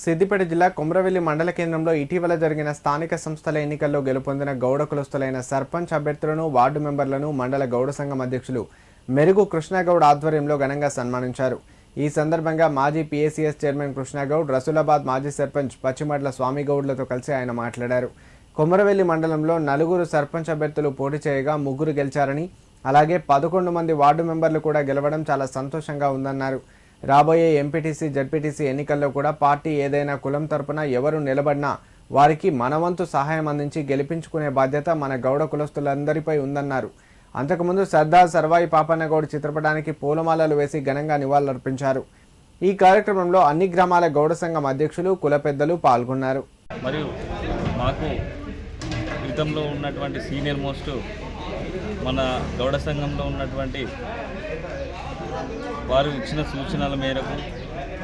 సిద్దిపేట జిల్లా కొమరవెల్లి మండల కేంద్రంలో ఇటీవల జరిగిన స్థానిక సంస్థల ఎన్నికల్లో గెలుపొందిన గౌడ కులస్తులైన సర్పంచ్ అభ్యర్థులను వార్డు మెంబర్లను మండల గౌడ సంఘం అధ్యక్షులు మెరుగు కృష్ణగౌడ్ ఆధ్వర్యంలో ఘనంగా సన్మానించారు. ఈ సందర్భంగా మాజీ పీఏసీఎస్ చైర్మన్ కృష్ణగౌడ్ రసూలాబాద్ మాజీ సర్పంచ్ పచ్చిమడ్ల స్వామిగౌడ్లతో కలిసి ఆయన మాట్లాడారు. కొమరవెల్లి మండలంలో నలుగురు సర్పంచ్ అభ్యర్థులు పోటీ చేయగా ముగ్గురు గెలిచారని అలాగే పదకొండు మంది వార్డు మెంబర్లు కూడా గెలవడం చాలా సంతోషంగా ఉందన్నారు. రాబోయే ఎంపీటీసీ జడ్పీటీసీ ఎన్నికల్లో కూడా పార్టీ ఏదైనా కులం తరపున ఎవరు నిలబడినా వారికి మనవంతు సహాయం అందించి గెలిపించుకునే బాధ్యత మన గౌడ కులస్తులందరిపై ఉందన్నారు. అంతకుముందు సర్దార్ సర్వాయి పాపన్నగౌడ్ చిత్రపటానికి పూలమాలలు వేసి ఘనంగా నివాళులర్పించారు. ఈ కార్యక్రమంలో అన్ని గ్రామాల గౌడ సంఘం అధ్యక్షులు కుల పెద్దలు పాల్గొన్నారు. మరియు మాకు క్రితంలో ఉన్నటువంటి సీనియర్ మోస్ట్ మన గౌడ సంఘంలో ఉన్నటువంటి వారు ఇచ్చిన సూచనల మేరకు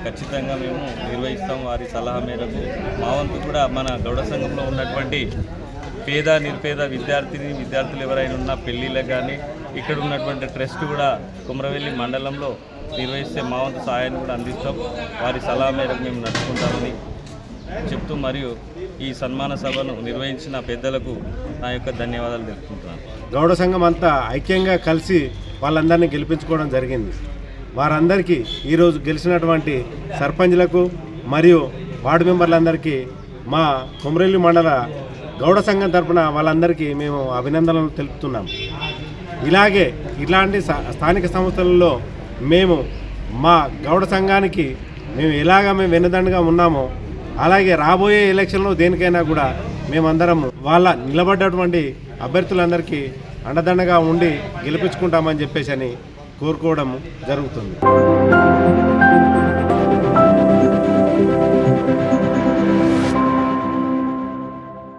ఖచ్చితంగా మేము నిర్వహిస్తాం వారి సలహా మేరకు. మా వంతు కూడా మన గౌడ సంఘంలో ఉన్నటువంటి పేద నిర్పేద విద్యార్థిని విద్యార్థులు ఎవరైనా ఉన్న పెళ్ళిళ్ళకి కానీ ఇక్కడ ఉన్నటువంటి ట్రస్ట్ కూడా కుమరవెల్లి మండలంలో నిర్వహిస్తే మా వంతు సహాయాన్ని కూడా అందిస్తాం. వారి సలహా మేరకు మేము నడుచుకుంటామని చెప్తూ మరియు ఈ సన్మాన సభను నిర్వహించిన పెద్దలకు నా యొక్క ధన్యవాదాలు తెలుపుకుంటున్నాను. గౌడ సంఘం అంతా ఐక్యంగా కలిసి వాళ్ళందరినీ గెలిపించుకోవడం జరిగింది. వారందరికీ ఈరోజు గెలిచినటువంటి సర్పంచ్లకు మరియు వార్డు మెంబర్లందరికీ మా కొమరెల్లి మండల గౌడ సంఘం తరపున వాళ్ళందరికీ మేము అభినందనలు తెలుపుతున్నాం. ఇలాగే ఇలాంటి స్థానిక సంస్థలలో మేము మా గౌడ సంఘానికి మేము ఎలాగ మేము వెన్నదండగా ఉన్నామో అలాగే రాబోయే ఎలక్షన్లో దేనికైనా కూడా మేమందరం వాళ్ళ నిలబడ్డటువంటి అభ్యర్థులందరికీ అండదండగా ఉండి గెలిపించుకుంటామని చెప్పేసి అని కోరుకోవడం జరుగుతుంది.